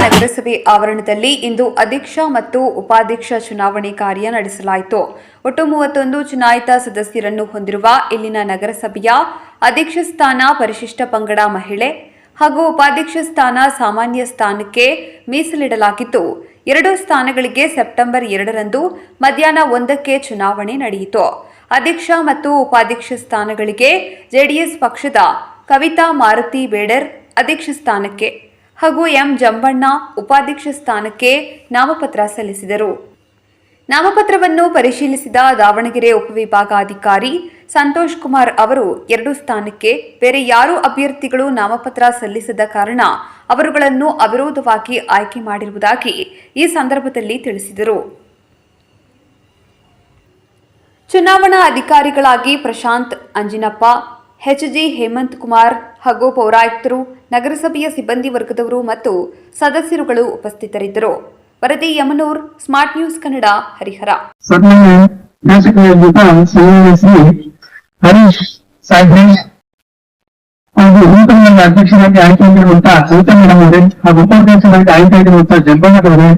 ನಗರಸಭೆ ಆವರಣದಲ್ಲಿ ಇಂದು ಅಧ್ಯಕ್ಷ ಮತ್ತು ಉಪಾಧ್ಯಕ್ಷ ಚುನಾವಣೆ ಕಾರ್ಯ ನಡೆಸಲಾಯಿತು. ಒಟ್ಟು ಮೂವತ್ತೊಂದು ಚುನಾಯಿತ ಸದಸ್ಯರನ್ನು ಹೊಂದಿರುವ ಇಲ್ಲಿನ ನಗರಸಭೆಯ ಅಧ್ಯಕ್ಷ ಸ್ಥಾನ ಪರಿಶಿಷ್ಟ ಪಂಗಡ ಮಹಿಳೆ ಹಾಗೂ ಉಪಾಧ್ಯಕ್ಷ ಸ್ಥಾನ ಸಾಮಾನ್ಯ ಸ್ಥಾನಕ್ಕೆ ಮೀಸಲಿಡಲಾಗಿದ್ದು ಎರಡು ಸ್ಥಾನಗಳಿಗೆ ಸೆಪ್ಟೆಂಬರ್ ಎರಡರಂದು ಮಧ್ಯಾಹ್ನ ಒಂದಕ್ಕೆ ಚುನಾವಣೆ ನಡೆಯಿತು. ಅಧ್ಯಕ್ಷ ಮತ್ತು ಉಪಾಧ್ಯಕ್ಷ ಸ್ಥಾನಗಳಿಗೆ ಜೆಡಿಎಸ್ ಪಕ್ಷದ ಕವಿತಾ ಮಾರುತಿ ಬೇಡರ್ ಅಧ್ಯಕ್ಷ ಸ್ಥಾನಕ್ಕೆ ಹಾಗೂ ಎಂ ಜಂಬಣ್ಣ ಉಪಾಧ್ಯಕ್ಷ ಸ್ಥಾನಕ್ಕೆ ನಾಮಪತ್ರ ಸಲ್ಲಿಸಿದರು. ನಾಮಪತ್ರವನ್ನು ಪರಿಶೀಲಿಸಿದ ದಾವಣಗೆರೆ ಉಪವಿಭಾಗಾಧಿಕಾರಿ ಸಂತೋಷ್ ಕುಮಾರ್ ಅವರು ಎರಡು ಸ್ಥಾನಕ್ಕೆ ಬೇರೆ ಯಾರೂ ಅಭ್ಯರ್ಥಿಗಳು ನಾಮಪತ್ರ ಸಲ್ಲಿಸದ ಕಾರಣ ಅವರುಗಳನ್ನು ಅವಿರೋಧವಾಗಿ ಆಯ್ಕೆ ಮಾಡಿರುವುದಾಗಿ ಈ ಸಂದರ್ಭದಲ್ಲಿ ತಿಳಿಸಿದರು. ಚುನಾವಣಾ ಅಧಿಕಾರಿಗಳಾಗಿ ಪ್ರಶಾಂತ್ ಅಂಜಿನಪ್ಪ ಎಚ್ಜಿ ಹೇಮಂತ್ ಕುಮಾರ್ ಹಾಗೂ ಪೌರಾಯುಕ್ತರು, ನಗರಸಭೆಯ ಸಿಬ್ಬಂದಿ ವರ್ಗದವರು ಮತ್ತು ಸದಸ್ಯರುಗಳು ಉಪಸ್ಥಿತರಿದ್ದರು. ವರದಿ ಯಮನೂರ್, ಸ್ಮಾರ್ಟ್ ನ್ಯೂಸ್ ಕನ್ನಡ, ಹರಿಹರ. ಹರೀಶ್ ಹಾಗೂ ನೂತನ ಅಧ್ಯಕ್ಷರಾಗಿ ಆಯ್ಕೆಯಾಗಿರುವಂತಹ ಕವಿತಾ ಮೇಡಮ್ ಅವರೇ ಹಾಗೂ ಉಪಾಧ್ಯಕ್ಷರಾಗಿ ಆಯ್ಕೆಯಾಗಿರುವಂತಹ ಜಗ್ಗಣ್ಣ ಅವರೇ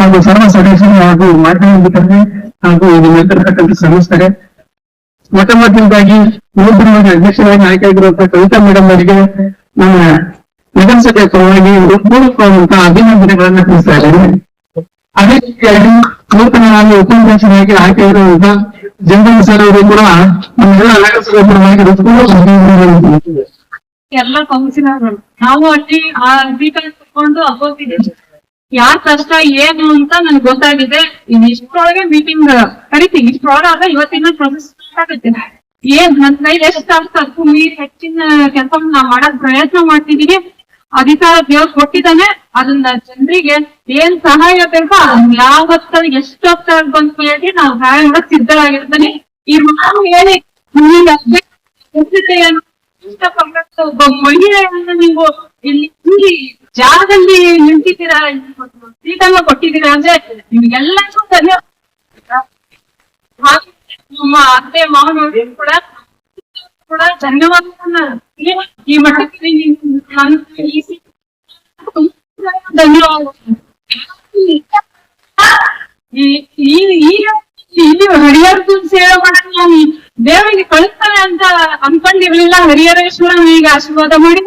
ಹಾಗೂ ಸರ್ವ ಸದಸ್ಯರು ಹಾಗೂ ಮಾಧ್ಯಮಿಕರಿಗೆ ಹಾಗೂ ಇಲ್ಲಿ ನಿಂತಿರತಕ್ಕಂಥ ಸಂಸ್ಥೆಗೆ ಮೊಟ್ಟ ಮೊದಲನೇದಾಗಿ ನೂತನವಾಗಿ ಅಧ್ಯಕ್ಷರಾಗಿ ಆಯ್ಕೆಯಾಗಿರುವಂತಹ ಕವಿತಾ ಮೇಡಮ್ ಅವರಿಗೆ ನಮ್ಮ ನಗರಸಭೆ ಪರವಾಗಿ ಪೂರ್ವಕವಾದಂತಹ ಅಭಿನಂದನೆಗಳನ್ನ ತಿಳಿಸ್ತಾ ಇದ್ದೇನೆ. ಅದೇ ರೀತಿಯಾಗಿ ನೂತನವಾಗಿ ಉಪಾಧ್ಯಕ್ಷರಾಗಿ ಆಯ್ಕೆಯಾಗಿರುವಂತಹ ಜಂಗಲ್ ಸರ್ ಅವರು ಕೂಡ ನಮ್ಮೆಲ್ಲ ನಗರಸಭೆ ಪರವಾಗಿ ಹೃತ್ಪೂರ್ವಕ ಅಭಿನಂದನೆಗಳನ್ನು ತಿಳಿಸಿದೆ ಎಲ್ಲ ಕೌನ್ಸಿಲರ್ ನಾವು ಅಲ್ಲಿ ಆ ಅಧಿಕಾರ ಕುತ್ಕೊಂಡು ಅಗೋಗಿದ್ದೀವಿ ಯಾರ್ ಕಷ್ಟ, ಏನು ಅಂತ ನನ್ಗೆ ಗೊತ್ತಾಗಿದೆ. ಇನ್ ಮೀಟಿಂಗ್ ಕರಿತೀವಿ. ಆದ್ರೆ ಇವತ್ತಿನ ಪ್ರೊಸೆಸ್ ಆಗುತ್ತೆ ಏನ್ ಕೈಲಿ ಎಷ್ಟು ಅಂತ ಭೂಮಿ ಹೆಚ್ಚಿನ ಕೆಲಸ ಮಾಡಕ್ ಪ್ರಯತ್ನ ಮಾಡ್ತಿದೀವಿ. ಅಧಿಕಾರ ದೇವ್ರು ಕೊಟ್ಟಿದ್ದಾನೆ. ಅದನ್ನ ಜನರಿಗೆ ಏನ್ ಸಹಾಯ ಬೇಕೋ ಅದನ್ನ ಯಾವ ಹೊತ್ತಲ್ಲಿ ಎಷ್ಟು ಹೊತ್ತಲ್ಲಿ ಬಂದು ಹೇಳಿ ನಾವು ಸಹಾಯ ಮಾಡಕ್ ಸಿದ್ಧರಾಗಿರ್ತಾನೆ. ಈ ಮಾತು ಹೇಳಿ ಒಬ್ಬ ಮಹಿಳೆಯನ್ನ ನೀವು ಇಲ್ಲಿ ಜಾಗದಲ್ಲಿ ನಿಂತಿದ್ದೀರಾ ಸೀಟನ್ನ ಕೊಟ್ಟಿದ್ದೀರಾ ಅಂದ್ರೆ ನಿಮ್ಗೆಲ್ಲರಿಗೂ ಧನ್ಯವಾದ. ಹಾಗೆ ನಮ್ಮ ಅತ್ತೆ ಮಾವನವ್ರಿಗೆ ಕೂಡ ಕೂಡ ಧನ್ಯವಾದವನ್ನ ಈ- ಈ ಮಟ್ಟಕ್ಕೆ ನೀವು ನನ್ನ ಈ ಸೀಟ್ ತುಂಬಾ ಧನ್ಯವಾದ ಈ ಈ ಈಗ ಇಲ್ಲಿ ಹರಿಹರದು ಸೇವೆ ಮಾಡಕ್ ನಾನು ದೇವರಿಗೆ ಕಳಿಸ್ತಾನೆ ಅಂತ ಅನ್ಕೊಂಡಿರ್ಲಿಲ್ಲ ಹರಿಹರೇಶ್ವರ ನನಗೆ ಆಶೀರ್ವಾದ ಮಾಡಿ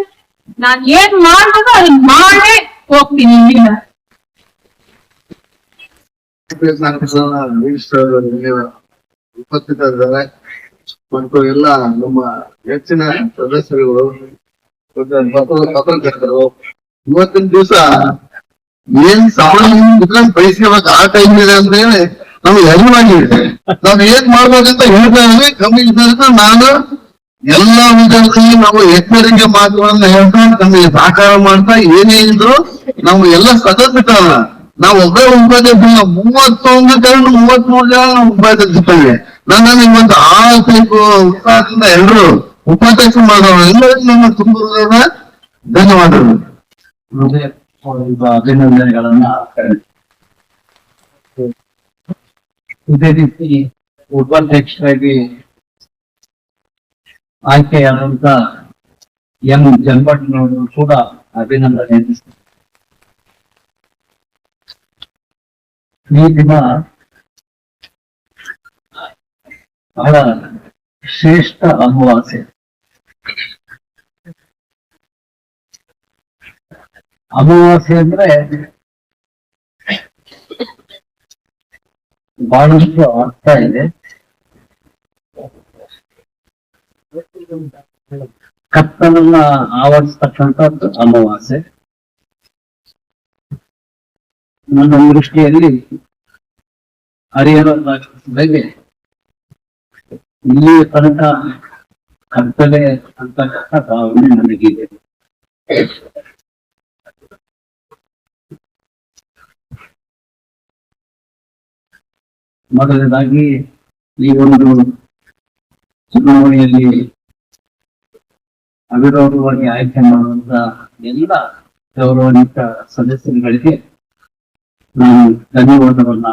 ನಾನ್ ಏನ್ ಮಾಡ್ಬೇಕು ಅದನ್ನ ಮಾಡೇ ಹೋಗ್ತೀನಿ ಇಲ್ಲಿಂದ ಉಪಸ್ಥಿತರಿದ್ದಾರೆ ಮತ್ತು ಎಲ್ಲ ನಮ್ಮ ಹೆಚ್ಚಿನ ಸದಸ್ಯರುಗಳು ಪತ್ರಕರ್ತರು. ಇವತ್ತಿನ ದಿವಸ ಏನ್ ಸಾಮಾನ್ಯ ಬಯಸ್ಕೋಬೇಕು ಆ ಟೈಮ್ ಇದೆ ಹೇಳಿ ನಮ್ಗೆ ಅರಿವಾಗಿದೆ ನಾವ್ ಏನ್ ಮಾಡ್ಬೇಕಂತ ಹೇಳ್ತಾ ಇದ್ರೆ ಕಮ್ಮಿ ಇದ್ದಾಗ ನಾನು ಎಲ್ಲಾ ವಿಧದಲ್ಲಿ ನಾವು ಎಚ್ಚರಿಕೆ ಮಾತುಗಳನ್ನ ಹೇಳ್ತಾ, ನಮಗೆ ಸಹಕಾರ ಮಾಡ್ತಾ, ಏನೇ ಇದ್ರು ನಾವು ಎಲ್ಲ ಸದಸ್ಯರ ನಾವು ಒಬ್ಬರೇ ಉಪಾಧ್ಯಕ್ಷ ಮೂವತ್ತೊಂದು ಕರಡು ಮೂವತ್ಮೂರು ಜನ ಉಪಾಧ್ಯಕ್ಷ ನನ್ನನ್ನು ಇವತ್ತು ಆ ಟೈಪ್ ಉತ್ಸಾಹದಿಂದ ಎಲ್ಲರೂ ಉಪಾಧ್ಯಕ್ಷ ಮಾಡೋರು ಎಲ್ಲರಿಗೂ ನನ್ನ ತುಂಬ ಧನ್ಯವಾದಗಳು. ಅಭಿನಂದನೆಗಳನ್ನ ಇದೇ ರೀತಿ ಉಪಾಧ್ಯಕ್ಷರಾಗಿ ಆಯ್ಕೆಯಾದಂತ ಎಂ ಜನ್ಮಣ್ಣನವರು ಕೂಡ ಅಭಿನಂದನೆ ಈ ದಿನ ಬಹಳ ಶ್ರೇಷ್ಠ ಅಮಾವಾಸ್ಯೆ ಅಮಾವಾಸ್ಯೆ ಅಂದ್ರೆ ಬಹಳಷ್ಟು ಅರ್ಥ ಇದೆ. ಕತ್ತಲನ್ನ ಆವರಿಸ್ತಕ್ಕಂಥದ್ದು ಅಮಾವಾಸ್ಯೆ. ನನ್ನ ದೃಷ್ಟಿಯಲ್ಲಿ ಹರಿಹರ ಬಗ್ಗೆ ಇಲ್ಲಿ ತನಕ ಕತ್ತಲೆ ಅಂತಕ್ಕಂಥ ಭಾವನೆ ನನಗಿದೆ. ಮೊದಲನೇದಾಗಿ ಈ ಒಂದು ಚುನಾವಣೆಯಲ್ಲಿ ಅವಿರೋಧವಾಗಿ ಆಯ್ಕೆ ಮಾಡುವಂತ ಎಲ್ಲ ಗೌರವಾನ್ವಿತ ಸದಸ್ಯರುಗಳಿಗೆ ನಾನು ಧನ್ಯವಾದವನ್ನ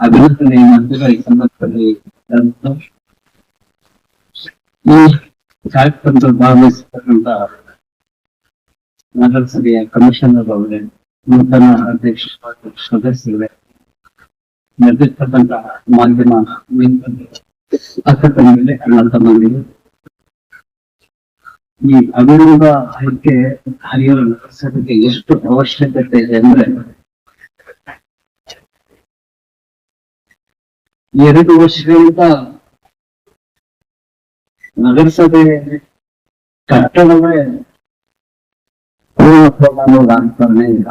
ಅಭಿನಂದನೆಯನ್ನು ಈ ಸಂದರ್ಭದಲ್ಲಿ ಈ ನಗರಸಭೆಯ ಕಮಿಷನರ್ ಅವರೇ ನೂತನ ಅಧ್ಯಕ್ಷ ಸದಸ್ಯರೇ ನಡೆದಿರ್ತಕ್ಕಂತಹ ಮಾಧ್ಯಮ ಅಕ್ಕ ಮೇಲೆ ಅಣ್ಣ ಮಂದಿ ಈ ಅವಿರೋಧ ಆಯ್ಕೆ ಹರಿಯುವ ನಗರಸಭೆಗೆ ಎಷ್ಟು ಅವಶ್ಯಕತೆ ಇದೆ ಅಂದ್ರೆ ಎರಡು ವರ್ಷಗಳಿಂದ ನಗರಸಭೆ ಕಟ್ಟಡವೇ ಪೂರ್ಣ ಪ್ರಮಾಣದ ಅನುಸರಣೆ ಇಲ್ಲ